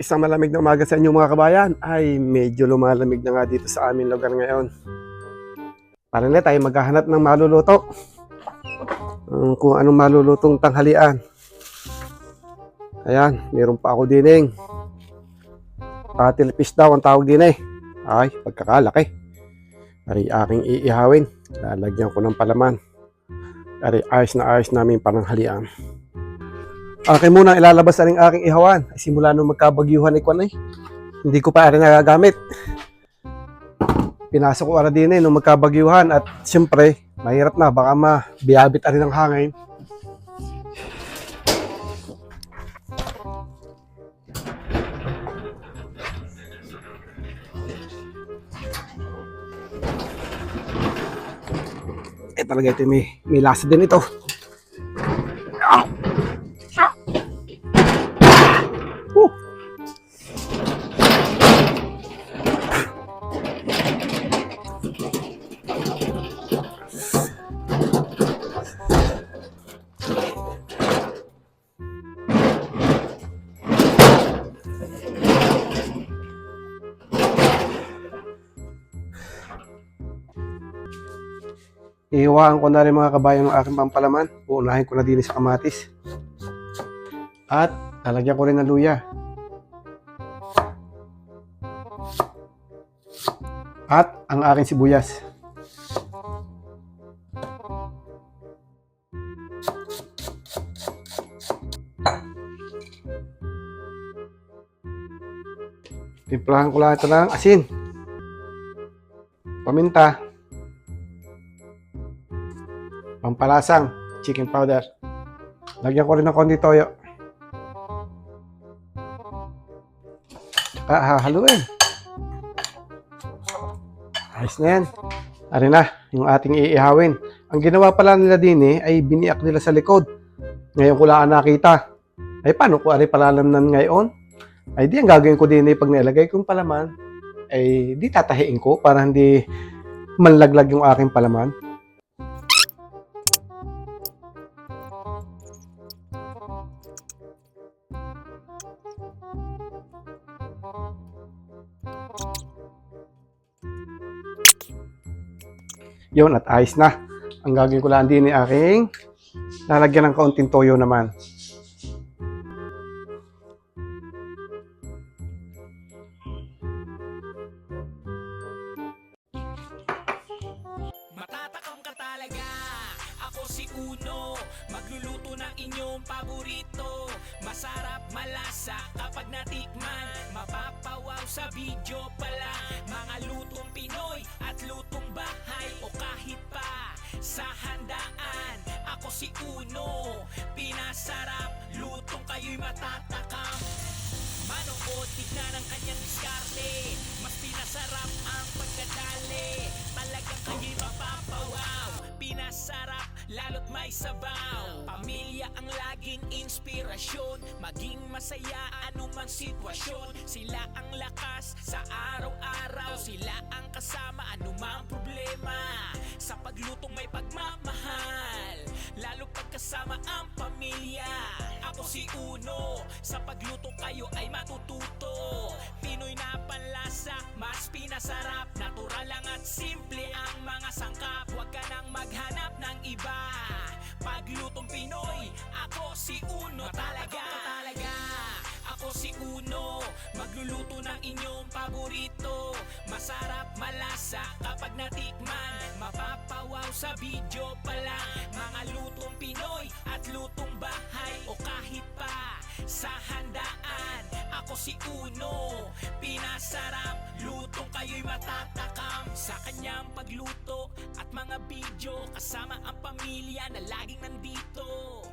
isang malamig na umaga sa inyo mga kabayan. Ay, medyo lumalamig na nga dito sa aming lugar ngayon. Para na tayo maghahanap ng maluluto. Kung anong malulutong tanghalian. Ayan, meron pa ako dining. Patil fish daw ang tawag din eh. Ay, pagkakalaki. Ari aking iihawin. Lalagyan ko ng palaman. Ari ayos na ayos namin pananghalian. Akin muna ilalabas na rin aking ihawan. Ay, simula nung magkabagyuhan ni Kwan. Hindi ko pa rin nagagamit. Pinasok ko ara din eh nung magkabagyuhan at siyempre, mahirap na. Baka mabiyabit rin ng hangin. Eh talaga ito may, may lasa din ito. Iiwaan ko na rin mga kabayan ng aking pampalaman. Uunahin ko na din sa kamatis. At lalagyan ko rin ng luya. At ang aking sibuyas. Timplahan ko lang ito ng asin. Paminta. Pampalasang chicken powder. Lagyan ko rin ng konti toyo. Ah, hahaluin. Ayos na yan. Ari na, yung ating iihawin. Ang ginawa pala nila din eh, ay biniak nila sa likod. Ngayon ko lang nakita. Ay paano ko ari palalamnan ngayon? Ay di ang gagawin ko din eh, pag nilagay kong palaman, ay di tatahiin ko para hindi manlaglag yung aking palaman. Yun, at ayos na. Ang gagawin ko lang din ni aking lalagyan ng kaunting toyo naman. Matatakam ka talaga. Ako si Uno. Magluluto ng inyong paborito. Masarap malasa kapag natikman. Mapapawaw sa video pala si Uno. Pinasarap Lutong kayo'y matatakam. Manood, tignan ang kanyang diskarte. Mas pinasarap ang pagkadali Talagang kayo'y mapapawaw. Pinasarap, lalo't may sabaw. Pamilya ang laging inspirasyon. Maging masaya anumang sitwasyon. Sila ang lakas sa araw-araw. Sila ang kasama anumang problema. Sa pamilya. Ako si Uno Sa pagluto kayo ay matututo. Pinoy na panlasa Mas pinasarap. Natural lang at simple ang mga sangkap. Huwag ka nang maghanap ng iba. Paglutong Pinoy Ako si Uno talaga. Talaga. Ako si Uno Magluluto ng inyong paborito. Masarap malasa kapag natikman Mapapawaw sa video pa lang. Mga lutong Pinoy at lutong bahay O kahit pa sa handaan. Ako si Uno Pinasarap Lutong kayo'y matatakam. Sa kanyang pagluto at mga video Kasama ang pamilya na laging nandito